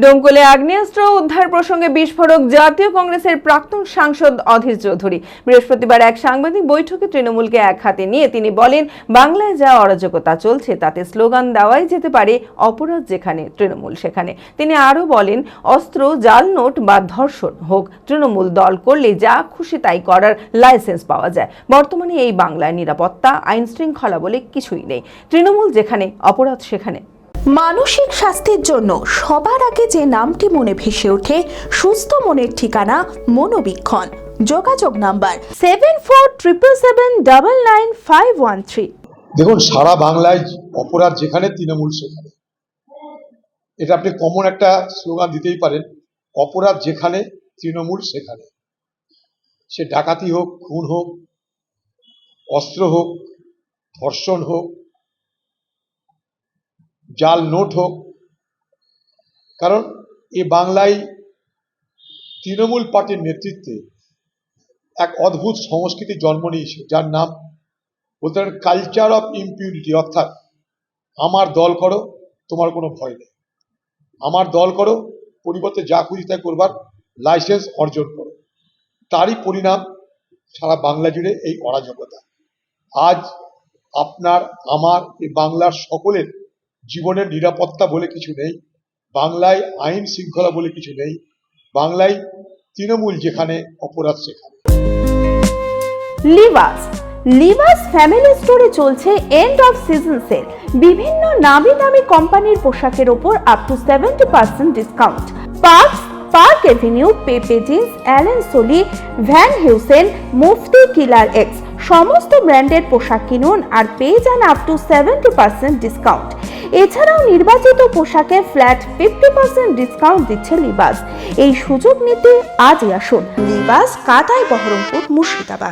ডোমকলে আগ্নেয়াস্ত্র উদ্ধার প্রসঙ্গে বিস্ফোরক জাতীয় কংগ্রেসের প্রাক্তন সাংসদ অধীর চৌধুরী। বৃহস্পতিবার এক সাংবাদিক বৈঠকে তৃণমূলকে এক হাতে নিয়ে তিনি বলেন, বাংলায় যা অরাজকতা চলছে, তাতে স্লোগান দেওয়াই যেতে পারে অপরাধ যেখানে, তৃণমূল সেখানে। তিনি আরও বলেন, অস্ত্র জাল নোট বা ধর্ষণ হোক, তৃণমূল দল করলে যা খুশি তাই করার লাইসেন্স পাওয়া যায়। বর্তমানে এই বাংলায় নিরাপত্তা আইন শৃঙ্খলা বলে কিছুই নেই। তৃণমূল যেখানে, অপরাধ সেখানে। মানসিক স্বাস্থ্যের জন্য সবার আগে যে নামটি মনে ভেসে ওঠে, সুস্থ মনের ঠিকানা মনোবীক্ষণ। যোগাযোগ number seven four triple seven double nine five one three দেখুন, সারা বাংলায় অপরাধ যেখানে, তৃণমূল সেখানে। এটা আপনি কমন একটা স্লোগান দিতেই পারেন, অপরাধ যেখানে, তৃণমূল সেখানে। সে ডাকাতি হোক, খুন হোক, অস্ত্র হোক, ধর্ষণ হোক জাল নোট হোক। কারণ এ বাংলায় তৃণমূল পার্টির নেতৃত্বে এক অদ্ভুত সংস্কৃতি জন্ম নিয়েছে, যার নাম বলতে পারেন কালচার অফ ইম্পিউনিটি অর্থাৎ আমার দল করো, তোমার কোনো ভয় নেই। আমার দল করো, পরিবর্তে যা খুশি তাই করবার লাইসেন্স অর্জন করো। তারই পরিণাম সারা বাংলা জুড়ে এই অরাজকতা। আজ আপনার, আমার, এই বাংলার সকলের জীবনের নিরাপত্তা বলে কিছু নেই, বাংলায় আইন শৃঙ্খলা বলে কিছু নেই, বাংলায় তৃণমূল যেখানে, অপরাধ সেখানে। লিভাস লিভাস ফ্যামিলি স্টোরে চলছে এন্ড অফ সিজন সেল বিভিন্ন নামি দামি কোম্পানির পোশাকের ওপর up to seventy percent discount Parx, Park Avenue, Pepe Jeans, Allen Solly, Van Heusen, Mufti Killer X, সমস্ত ব্র্যান্ডের পোশাক কিনুন আর পেয়ে যান up to seventy percent discount এছাড়াও নির্বাচিত পোশাকে ফ্ল্যাট ফিফটি পার্সেন্ট ডিসকাউন্ট দিচ্ছে লিবাস। এই সুযোগ নিতে আজই আসুন। লিবাস কাতায় বহরমপুর, মুর্শিদাবাদ।